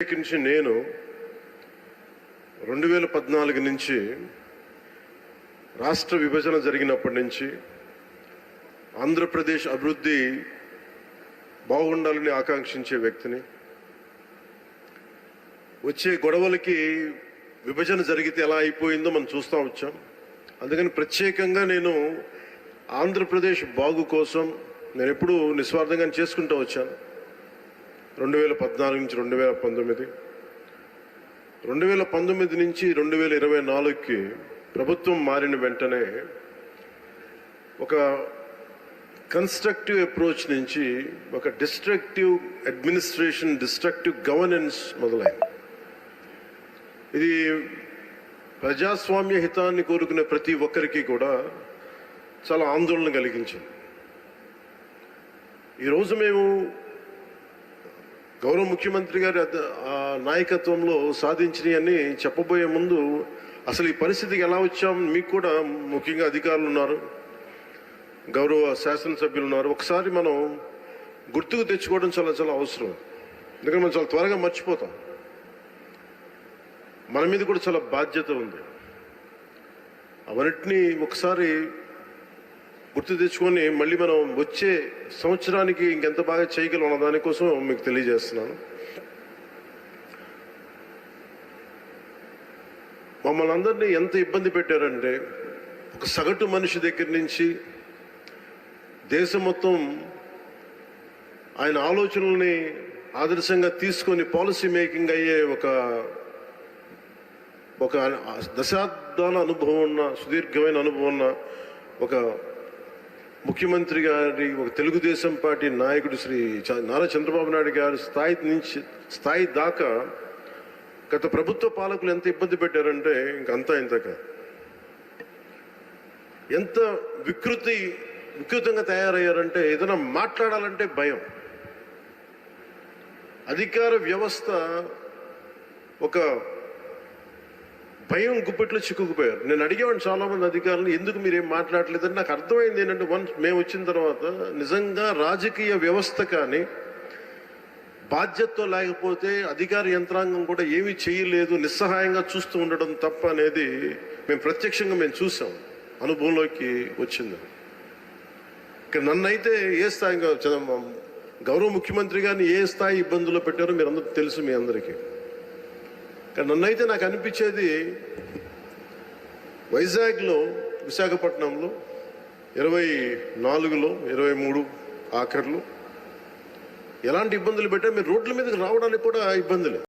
ప్రత్యేకించి నేను రెండు వేల పద్నాలుగు నుంచి రాష్ట్ర విభజన జరిగినప్పటి నుంచి ఆంధ్రప్రదేశ్ అభివృద్ధి బాగుండాలని ఆకాంక్షించే వ్యక్తిని. వచ్చే గొడవలకి విభజన జరిగితే ఎలా అయిపోయిందో మనం చూస్తూ వచ్చాం. అందుకని ప్రత్యేకంగా నేను ఆంధ్రప్రదేశ్ బాగు కోసం నేను ఎప్పుడూ నిస్వార్థంగా చేసుకుంటూ వచ్చాను. రెండు వేల పద్నాలుగు నుంచి రెండు వేల పంతొమ్మిది. రెండు వేల పంతొమ్మిది నుంచి రెండు వేల ఇరవై నాలుగుకి ప్రభుత్వం మారిన వెంటనే ఒక కన్స్ట్రక్టివ్ అప్రోచ్ నుంచి ఒక డిస్ట్రక్టివ్ అడ్మినిస్ట్రేషన్ డిస్ట్రక్టివ్ గవర్నెన్స్ మొదలైంది. ఇది ప్రజాస్వామ్య హితాన్ని కోరుకునే ప్రతి ఒక్కరికి కూడా చాలా ఆందోళన కలిగించింది. ఈరోజు మేము గౌరవ ముఖ్యమంత్రి గారి ఆ నాయకత్వంలో సాధించినవన్నీ చెప్పబోయే ముందు అసలు ఈ పరిస్థితికి ఎలా వచ్చాం? మీకు కూడా ముఖ్యంగా అధికారులు ఉన్నారు. గౌరవ శాసనసభ్యులు ఉన్నారు. ఒకసారి మనం గుర్తుకు తెచ్చుకోవడం చాలా చాలా అవసరం. ఎందుకంటే మనం చాలా త్వరగా మర్చిపోతాం. మన మీద కూడా చాలా బాధ్యత ఉంది. అవన్నిటినీ ఒకసారి గుర్తు తెచ్చుకొని మళ్ళీ మనం వచ్చే సంవత్సరానికి ఇంకెంత బాగా చేయగలం అన్న దానికోసం మీకు తెలియజేస్తున్నాను. మమ్మల్ని అందరినీ ఎంత ఇబ్బంది పెట్టారంటే ఒక సగటు మనిషి దగ్గర నుంచి దేశం మొత్తం ఆయన ఆలోచనల్ని ఆదర్శంగా తీసుకొని పాలసీ మేకింగ్ అయ్యే ఒక ఒక దశాబ్దాల అనుభవం ఉన్న సుదీర్ఘమైన అనుభవం ఉన్న ఒక ముఖ్యమంత్రి గారి ఒక తెలుగుదేశం పార్టీ నాయకుడు శ్రీ చ- నారా చంద్రబాబు నాయుడు గారి స్థాయి నుంచి స్థాయి దాకా గత ప్రభుత్వ పాలకులు ఎంత ఇబ్బంది పెట్టారంటే ఇంకంతా ఇంతక ఎంత వికృతి వికృతంగా తయారయ్యారంటే ఏదైనా మాట్లాడాలంటే భయం. అధికార వ్యవస్థ ఒక భయం గుప్పెట్లో చిక్కుకుపోయారు. నేను అడిగేవాడిని చాలా మంది అధికారులు ఎందుకు మీరు మాట్లాడలేదని? నాకు అర్థమైంది ఏంటంటే వన్స్ మేము వచ్చిన తర్వాత నిజంగా రాజకీయ వ్యవస్థ కానీ బాధ్యతతో లేకపోతే అధికార యంత్రాంగం కూడా ఏమీ చేయలేదు నిస్సహాయంగా చూస్తూ ఉండడం తప్ప అనేది మేము ప్రత్యక్షంగా మేము చూసాం. అనుభవంలోకి వచ్చింది. ఇక నన్నైతే ఏ స్థాయిగా గౌరవ ముఖ్యమంత్రి గారిని ఏ స్థాయి ఇబ్బందుల్లో పెట్టారో మీరు తెలుసు మీ అందరికీ. కానీ నన్నైతే నాకు అనిపించేది వైజాగ్లో విశాఖపట్నంలో ఇరవై నాలుగులో ఇరవై మూడు ఆఖర్లు. ఎలాంటి ఇబ్బందులు పెట్టా మీరు రోడ్ల మీదకి రావడానికి కూడా ఇబ్బందులు.